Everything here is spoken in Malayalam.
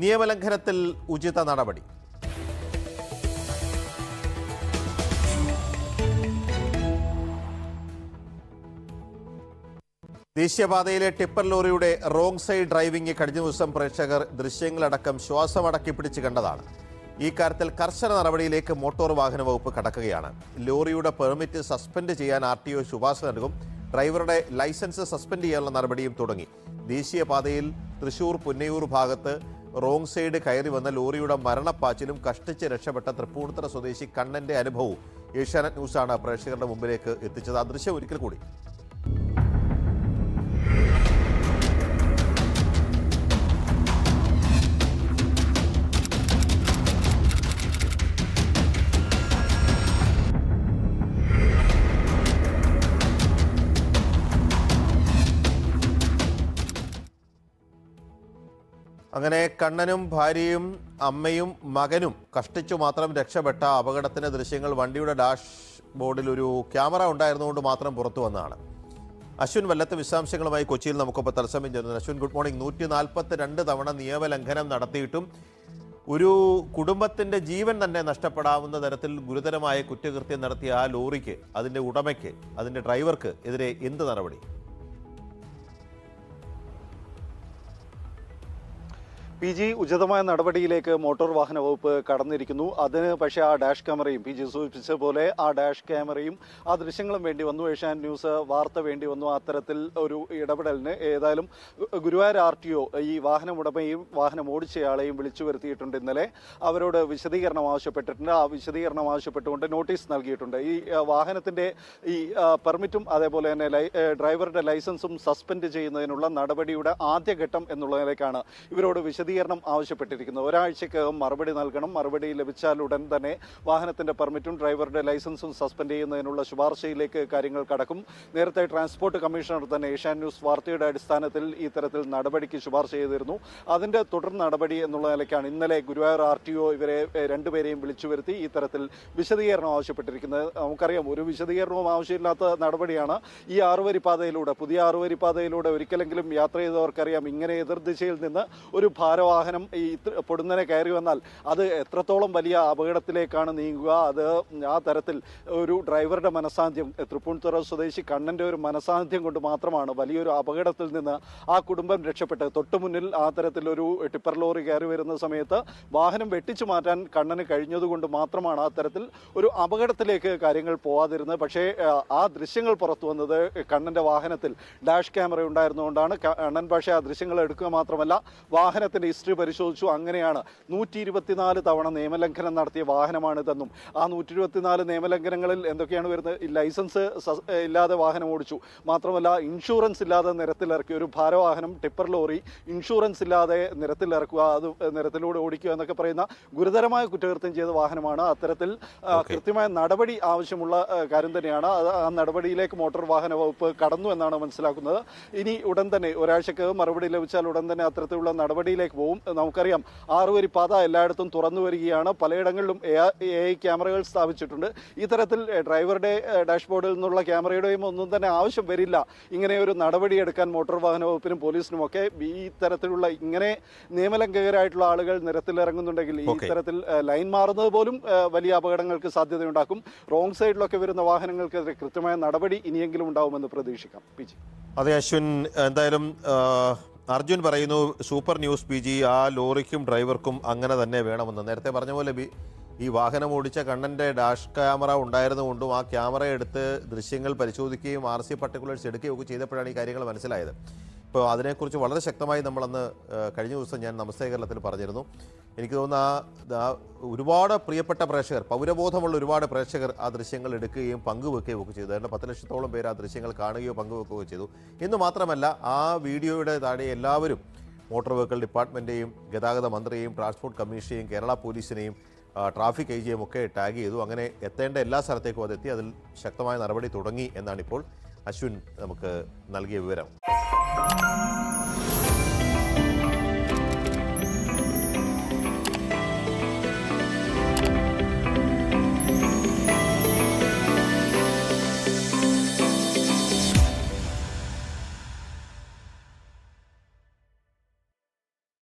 നിയമലംഘനത്തിൽ ഉചിത നടപടി. ദേശീയപാതയിലെ ടിപ്പർ ലോറിയുടെ റോങ് സൈഡ് ഡ്രൈവിംഗ് കഴിഞ്ഞ ദിവസം പ്രേക്ഷകർ ദൃശ്യങ്ങളടക്കം ശ്വാസമടക്കി പിടിച്ച് കണ്ടതാണ്. ഈ കാര്യത്തിൽ കർശന നടപടിയിലേക്ക് മോട്ടോർ വാഹന വകുപ്പ് കടക്കുകയാണ്. ലോറിയുടെ പെർമിറ്റ് സസ്പെൻഡ് ചെയ്യാൻ ആർ ടി ഒ ശുപാർശ നൽകും ഡ്രൈവറുടെ ലൈസൻസ് സസ്പെൻഡ് ചെയ്യാനുള്ള നടപടിയും തുടങ്ങി. ദേശീയപാതയിൽ തൃശൂർ പുന്നയൂർ ഭാഗത്ത് റോങ് സൈഡ് കയറി വന്ന ലോറിയുടെ മരണപ്പാച്ചിലും കഷ്ടിച്ച് രക്ഷപ്പെട്ട തൃപ്പൂണിത്തറ സ്വദേശി കണ്ണന്റെ അനുഭവവും ഏഷ്യാനെറ്റ് ന്യൂസാണ് പ്രേക്ഷകരുടെ മുമ്പിലേക്ക് എത്തിച്ചത്. ആ ദൃശ്യം ഒരിക്കൽ കൂടി. അങ്ങനെ കണ്ണനും ഭാര്യയും അമ്മയും മകനും കഷ്ടിച്ചു മാത്രം രക്ഷപ്പെട്ട അപകടത്തിന്റെ ദൃശ്യങ്ങൾ വണ്ടിയുടെ ഡാഷ് ബോർഡിൽ ഒരു ക്യാമറ ഉണ്ടായിരുന്നുകൊണ്ട് മാത്രം പുറത്തു വന്നതാണ്. അശ്വിൻ വല്ലത്തെ വിശദാംശങ്ങളുമായി കൊച്ചിയിൽ നമുക്കൊപ്പം തത്സമയം ചേർന്നു അശ്വിൻ ഗുഡ് മോർണിംഗ്. നൂറ്റി നാൽപ്പത്തി രണ്ട് തവണ നിയമലംഘനം നടത്തിയിട്ടും ഒരു കുടുംബത്തിന്റെ ജീവൻ തന്നെ നഷ്ടപ്പെടാവുന്ന തരത്തിൽ ഗുരുതരമായ കുറ്റകൃത്യം നടത്തിയ ആ ലോറിക്ക് അതിന്റെ ഉടമയ്ക്ക് അതിന്റെ ഡ്രൈവർക്ക് എതിരെ എന്ത് നടപടി? പി ജി ഉചിതമായ നടപടിയിലേക്ക് മോട്ടോർ വാഹന വകുപ്പ് കടന്നിരിക്കുന്നു. അതിന് പക്ഷേ ആ ഡാഷ് ക്യാമറയും പി ജി സൂചിപ്പിച്ച പോലെ ആ ഡാഷ് ക്യാമറയും ആ ദൃശ്യങ്ങളും വേണ്ടി വന്നു. ഏഷ്യാൻ ന്യൂസ് വാർത്ത വേണ്ടി വന്നു. അത്തരത്തിൽ ഒരു ഇടപെടലിന് ഏതായാലും ഗുരുവായൂർ ആർ ടി ഒ ഈ വാഹനം ഉടമയും വാഹനം ഓടിച്ചയാളെയും വിളിച്ചു വരുത്തിയിട്ടുണ്ട് ഇന്നലെ. അവരോട് വിശദീകരണം ആവശ്യപ്പെട്ടിട്ടുണ്ട്. ആ വിശദീകരണം ആവശ്യപ്പെട്ടുകൊണ്ട് നോട്ടീസ് നൽകിയിട്ടുണ്ട്. ഈ വാഹനത്തിന്റെ ഈ പെർമിറ്റും അതേപോലെ തന്നെ ഡ്രൈവറുടെ ലൈസൻസും സസ്പെൻഡ് ചെയ്യുന്നതിനുള്ള നടപടിയുടെ ആദ്യഘട്ടം എന്നുള്ളതിലേക്കാണ് ഇവരോട് വിശദീകരണം ആവശ്യപ്പെട്ടിരിക്കുന്നത് ഒരാഴ്ചക്കകം മറുപടി നൽകണം. മറുപടി ലഭിച്ചാൽ ഉടൻ തന്നെ വാഹനത്തിന്റെ പെർമിറ്റും ഡ്രൈവറുടെ ലൈസൻസും സസ്പെൻഡ് ചെയ്യുന്നതിനുള്ള ശുപാർശയിലേക്ക് കാര്യങ്ങൾ കടക്കും. നേരത്തെ ട്രാൻസ്പോർട്ട് കമ്മീഷണർ തന്നെ ഏഷ്യാൻ ന്യൂസ് വാർത്തയുടെ അടിസ്ഥാനത്തിൽ ഈ തരത്തിൽ നടപടിക്ക് ശുപാർശ ചെയ്തിരുന്നു. അതിന്റെ തുടർ നടപടി എന്നുള്ള നിലയ്ക്കാണ് ഇന്നലെ ഗുരുവായൂർ ആർ ടി ഒ ഇവരെ രണ്ടുപേരെയും വിളിച്ചു വരുത്തി ഈ തരത്തിൽ വിശദീകരണം ആവശ്യപ്പെട്ടിരിക്കുന്നത്. നമുക്കറിയാം ഒരു വിശദീകരണവും ആവശ്യമില്ലാത്ത നടപടിയാണ് ഈ ആറുവരി പാതയിലൂടെ പുതിയ ആറുവരി പാതയിലൂടെ ഒരിക്കലെങ്കിലും യാത്ര ചെയ്തവർക്കറിയാം ഇങ്ങനെ എതിർദിശയിൽ നിന്ന് ഒരു ഭാരവാഹനം ഈ പൊടുന്നനെ കയറി വന്നാൽ അത് എത്രത്തോളം വലിയ അപകടത്തിലേക്കാണ് നീങ്ങുക? അത് ആ തരത്തിൽ ഒരു ഡ്രൈവറുടെ മനസാന്നിധ്യം തൃപ്പൂണിത്തുറ സ്വദേശി കണ്ണന്റെ ഒരു മനസാന്നിധ്യം കൊണ്ട് മാത്രമാണ് വലിയൊരു അപകടത്തിൽ നിന്ന് ആ കുടുംബം രക്ഷപ്പെട്ടത്. തൊട്ടു മുന്നിൽ ആ തരത്തിലൊരു ടിപ്പർ ലോറി കയറി വരുന്ന സമയത്ത് വാഹനം വെട്ടിച്ചു മാറ്റാൻ കണ്ണന് കഴിഞ്ഞതുകൊണ്ട് മാത്രമാണ് ആ തരത്തിൽ ഒരു അപകടത്തിലേക്ക് കാര്യങ്ങൾ പോവാതിരുന്നത്. പക്ഷേ ആ, ദൃശ്യങ്ങൾ പുറത്തു വന്നത് കണ്ണന്റെ വാഹനത്തിൽ ഡാഷ് ക്യാമറ ഉണ്ടായിരുന്നുകൊണ്ടാണ് കണ്ണൻ പക്ഷേ ആ ദൃശ്യങ്ങൾ എടുക്കുക മാത്രമല്ല വാഹനത്തിന്റെ ഹിസ്റ്ററി പരിശോധിച്ചു. അങ്ങനെയാണ് നൂറ്റി ഇരുപത്തിനാല് തവണ നിയമലംഘനം നടത്തിയ വാഹനമാണിതെന്നും ആ നൂറ്റി ഇരുപത്തിനാല് നിയമലംഘനങ്ങളിൽ എന്തൊക്കെയാണ് വരുന്നത്? ലൈസൻസ് ഇല്ലാതെ വാഹനം ഓടിച്ചു. മാത്രമല്ല ഇൻഷുറൻസ് ഇല്ലാതെ നിരത്തിലിറക്കി ഒരു ഭാരവാഹനം ടിപ്പർ ലോറി ഇൻഷുറൻസ് ഇല്ലാതെ നിരത്തിലിറക്കുക അത് നിരത്തിലൂടെ ഓടിക്കുക എന്നൊക്കെ പറയുന്ന ഗുരുതരമായ കുറ്റകൃത്യം ചെയ്ത വാഹനമാണ്. അത്തരത്തിൽ കൃത്യമായ നടപടി ആവശ്യമുള്ള കാര്യം തന്നെയാണ്. ആ നടപടിയിലേക്ക് മോട്ടോർ വാഹന വകുപ്പ് കടന്നു എന്നാണ് മനസ്സിലാക്കുന്നത്. ഇനി ഉടൻ തന്നെ ഒരാഴ്ചക്കകം മറുപടി ലഭിച്ചാൽ ഉടൻ തന്നെ അത്തരത്തിലുള്ള നടപടിയിലേക്ക് പോകും നമുക്കറിയാം. ആറുവരി പാത എല്ലായിടത്തും തുറന്നു വരികയാണ്. പലയിടങ്ങളിലും എ ഐ ക്യാമറകൾ സ്ഥാപിച്ചിട്ടുണ്ട്. ഇത്തരത്തിൽ ഡ്രൈവറുടെ ഡാഷ്ബോർഡിൽ നിന്നുള്ള ക്യാമറയുടെയും ഒന്നും തന്നെ ആവശ്യം വരില്ല. ഇങ്ങനെ ഒരു നടപടി എടുക്കാൻ മോട്ടോർ വാഹന വകുപ്പിനും പോലീസിനും ഒക്കെ ഈ തരത്തിലുള്ള ഇങ്ങനെ നിയമലംഘകരായിട്ടുള്ള ആളുകൾ നിരത്തിലിറങ്ങുന്നുണ്ടെങ്കിൽ ഈ തരത്തിൽ ലൈൻ മാറുന്നത് പോലും വലിയ അപകടങ്ങൾക്ക് സാധ്യതയുണ്ടാക്കും. റോങ് സൈഡിലൊക്കെ വരുന്ന വാഹനങ്ങൾക്കെതിരെ കൃത്യമായ നടപടി ഇനിയെങ്കിലും ഉണ്ടാവുമെന്ന് പ്രതീക്ഷിക്കാം. P G. അതെ അശ്വിൻ എന്തായാലും അർജുൻ പറയുന്നു സൂപ്പർ ന്യൂസ് പി ജി. ആ ലോറിക്കും ഡ്രൈവർക്കും അങ്ങനെ തന്നെ വേണമെന്ന്. നേരത്തെ പറഞ്ഞ പോലെ ബി- ഈ വാഹനം ഓടിച്ച കണ്ണന്റെ ഡാഷ് ക്യാമറ ഉണ്ടായിരുന്നുകൊണ്ടും ആ ക്യാമറ എടുത്ത് ദൃശ്യങ്ങൾ പരിശോധിക്കുകയും ആർ സി പർട്ടിക്കുലേഴ്സ് എടുക്കുകയും ഒക്കെ ചെയ്തപ്പോഴാണ് ഈ കാര്യങ്ങൾ മനസ്സിലായത്. ഇപ്പോൾ അതിനെക്കുറിച്ച് വളരെ ശക്തമായി നമ്മളന്ന് കഴിഞ്ഞ ദിവസം ഞാൻ നമസ്തേ കേരളത്തിൽ പറഞ്ഞിരുന്നു. എനിക്ക് തോന്നുന്നു ആ ഒരുപാട് പ്രിയപ്പെട്ട പ്രേക്ഷകർ പൗരബോധമുള്ള ഒരുപാട് പ്രേക്ഷകർ ആ ദൃശ്യങ്ങൾ എടുക്കുകയും പങ്കുവെക്കുകയും ഒക്കെ ചെയ്തു. അതിന്റെ പത്ത് ലക്ഷത്തോളം പേര് ആ ദൃശ്യങ്ങൾ കാണുകയോ പങ്കുവെക്കുകയോ ചെയ്തു. എന്ന് മാത്രമല്ല ആ വീഡിയോയുടെ താഴെ എല്ലാവരും മോട്ടോർ വെഹിക്കിൾ ഡിപ്പാർട്ട്മെന്റെയും ഗതാഗത മന്ത്രിയെയും ട്രാൻസ്പോർട്ട് കമ്മീഷനെയും കേരള പോലീസിനെയും ട്രാഫിക് ഐ ജിയും ഒക്കെ ടാഗ് ചെയ്തു. അങ്ങനെ എത്തേണ്ട എല്ലാ സ്ഥലത്തേക്കും അതെത്തി. അതിൽ ശക്തമായ നടപടി തുടങ്ങി എന്നാണിപ്പോൾ അശ്വിൻ നമുക്ക് നൽകിയ വിവരം.